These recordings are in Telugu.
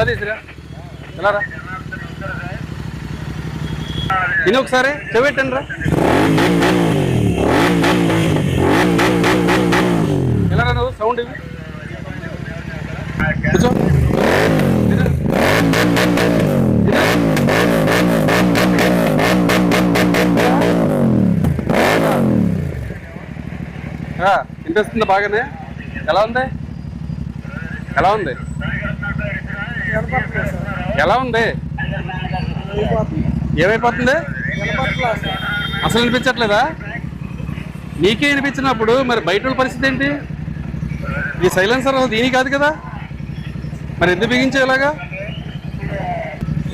తీసిరా ఎలా రా తిని ఒకసారి చెవిట్టండి రా ఎలా రా నువ్వు సౌండ్ ఇవి? కూర్చో. తిను. బాగానే? ఎలా ఉంది? ఎలా ఉంది? ఎలా ఉంది? ఏమైపోతుంది? అసలు వినిపించట్లేదా? నీకే వినిపించినప్పుడు మరి బయట వాళ్ళ పరిస్థితి ఏంటి? ఈ సైలెన్సర్ దీని కాదు కదా? మరి ఎందుకు బిగించేలాగా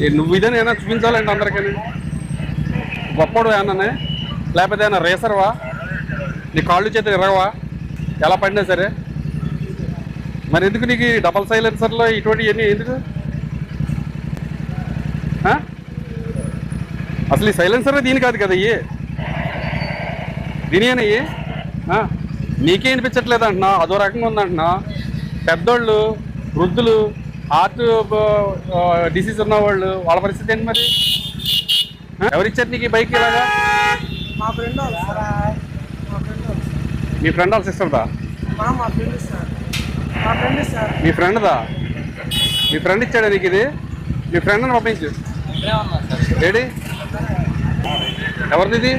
ఏ, నువ్వు ఇదే ఏమైనా చూపించాలండి అందరికీ గొప్పడు ఏమన్నా లేకపోతే ఏమైనా రేసర్వా? నీ కాళ్ళు చేతులు ఎరగవా ఎలా పడినా సరే? మరి ఎందుకు నీకు డబల్ సైలెన్సర్లో ఇటువంటివన్నీ ఎందుకు? ఆ? అసలు ఈ సైలెన్సర్ దీని కాదు కదా ఇయ్యి దీనియేనయ్యి నీకే వినిపించట్లేదు అంటున్నా అదో రకంగా ఉందంటున్నా పెద్దోళ్ళు వృద్ధులు హార్ట్ డిసీజ్ ఉన్న వాళ్ళు వాళ్ళ పరిస్థితి ఏంటి మరి? ఎవరిచ్చారు నీకు ఈ బైక్ ఇలాగా? మా ఫ్రెండ్ వాళ్ళు సిస్టర్దా మా ఫ్రెండ్ మా ఫ్రెండ్ సార్. మీ ఫ్రెండ్దా? మీ ఫ్రెండ్ ఇచ్చాడా నీకు ఇది? మీ ఫ్రెండ్ని పంపించు. ఏడి? ఎవరిది ఇది?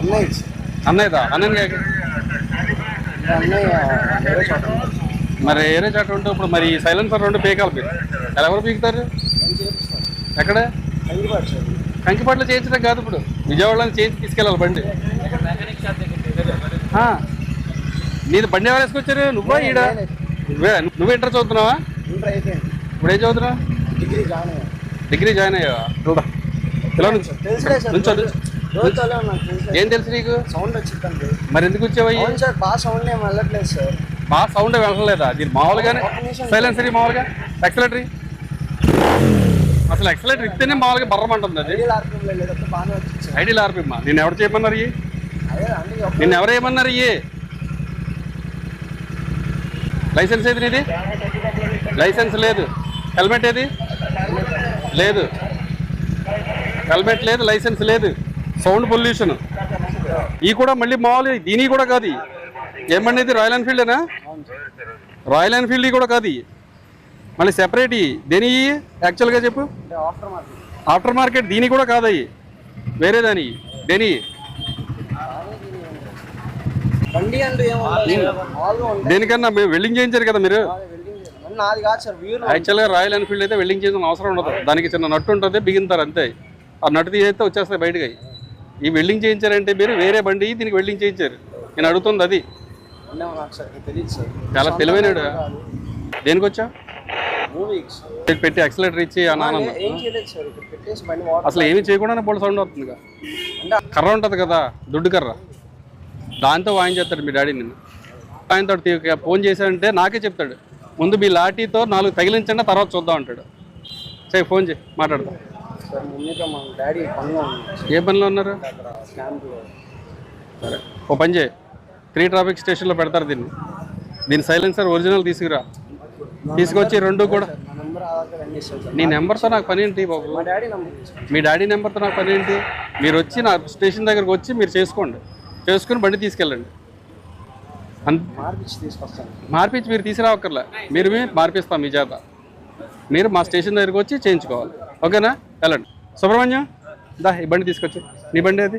అన్నయ్య. అన్నయ్యదా? అన్నయ్య మరి ఏరే చాట ఉంటే ఇప్పుడు మరి సైలెన్సర్ రెండు పీకాలి ఎలా ఎవరు పీకుతారు? ఎక్కడ? కంకిపాట్లో చేయించడం కాదు ఇప్పుడు. విజయవాడలో చేయించి తీసుకెళ్ళాలి బండి. ఆ. నీది బండి ఎవరు వేసుకొచ్చారు? నువ్వా ఈడ? నువ్వే నువ్వు ఇంటర్ చదువుతున్నావా? ఇప్పుడు ఏం చదువుతున్నావు? డిగ్రీ జాయిన్ డిగ్రీ జాయిన్ అయ్యావా? నుంచో తెలుసులే. ఏం తెలుసు నీకు? సౌండ్ వచ్చిందండి మరి ఎందుకు వచ్చావయ్యి సార్ బాగా సౌండ్ ఏం వెళ్ళట్లేదు సార్. మా సౌండ్ వెళ్ళలేదా దీని మామూలుగానే సైలెన్సరీ మామూలుగా? ఎక్సలేటరీ అసలు ఎక్సలేటర్ ఇస్తేనే మామూలుగా బర్రమంటుంది అది. ఐడియల్ వచ్చింది ఆర్పిమ్మా నేను ఎవరు చేయమన్నారు నిన్ను ఎవరు ఏమన్నారు ఇయ్యి? లైసెన్స్ ఏది నీది? లైసెన్స్ లేదు. హెల్మెట్ ఏది? లేదు. హెల్మెట్ లేదు లైసెన్స్ లేదు. Sound pollution. ఈ కూడా మళ్ళీ మామూలు దీని కూడా కాదు ఇయి. ఏమండి ఇది? రాయల్ ఎన్ఫీల్డేనా రాయల్ ఎన్ఫీల్డ్ కూడా కాదు. మళ్ళీ సెపరేట్. దేని? యాక్చువల్గా చెప్పు. అంటే ఆఫ్టర్ మార్కెట్ ఆఫ్టర్ మార్కెట్ దీని కూడా కాదయ్యి వేరే దాని దేని బండి అంటూ దేనికన్నా మీరు వెల్డింగ్ చేయించారు కదా మీరు. నాది కాదు సార్ యాక్చువల్గా రాయల్ ఎన్ఫీల్డ్ అయితే వెల్డింగ్ చేసిన అవసరం ఉండదు. దానికి చిన్న నట్టు ఉంటుంది బిగింతారు అంతే. ఆ నట్టు తీసేస్తే వచ్చేస్తాయి బయటకి. ఈ వెల్డింగ్ చేయించారంటే మీరు వేరే బండి దీనికి వెల్డింగ్ చేయించారు. నేను అడుగుతుంది అది. చాలా తెలివైనడు. దేనికి వచ్చా పెట్టి యాక్సిలేటర్ ఇచ్చి వాటర్ అసలు ఏమీ చేయకుండానే బోల్ సౌండ్ అవుతుంది కర్ర ఉంటుంది కదా దుడ్డు కర్ర. దాంతో వాయించేస్తాడు మీ డాడీ నిన్ను. ఆయనతో తీ- ఫోన్ చేశాడంటే నాకే చెప్తాడు. ముందు మీ లాఠీతో నాలుగు తగిలించండి తర్వాత చూద్దాం అంటాడు. సరే ఫోన్ చేయి మాట్లాడదాం. ఏ పనిలో ఉన్నారు? సరే ఓ పని చేయి. త్రీ ట్రాఫిక్ స్టేషన్లో పెడతారు దీన్ని. దీని సైలెన్సర్ ఒరిజినల్ తీసుకురా. తీసుకొచ్చి రెండు కూడా. నా నెంబర్తో నాకు పని ఏంటి బాబు? మీ డాడీ నెంబర్తో నాకు పని ఏంటి? మీరు వచ్చి నా స్టేషన్ దగ్గరకు వచ్చి మీరు చేసుకోండి. చేసుకుని బండి తీసుకెళ్ళండి. మార్పించి మీరు తీసుకురావక్కర్లే. మీరు మీ మార్పిస్తాం మీ చేత మీరు మా స్టేషన్ దగ్గరికి వచ్చి చేయించుకోవాలి. ఓకేనా? వెళ్ళండి. సుబ్రహ్మణ్యం దా ఈ బండి తీసుకొచ్చి. నీ బండి అది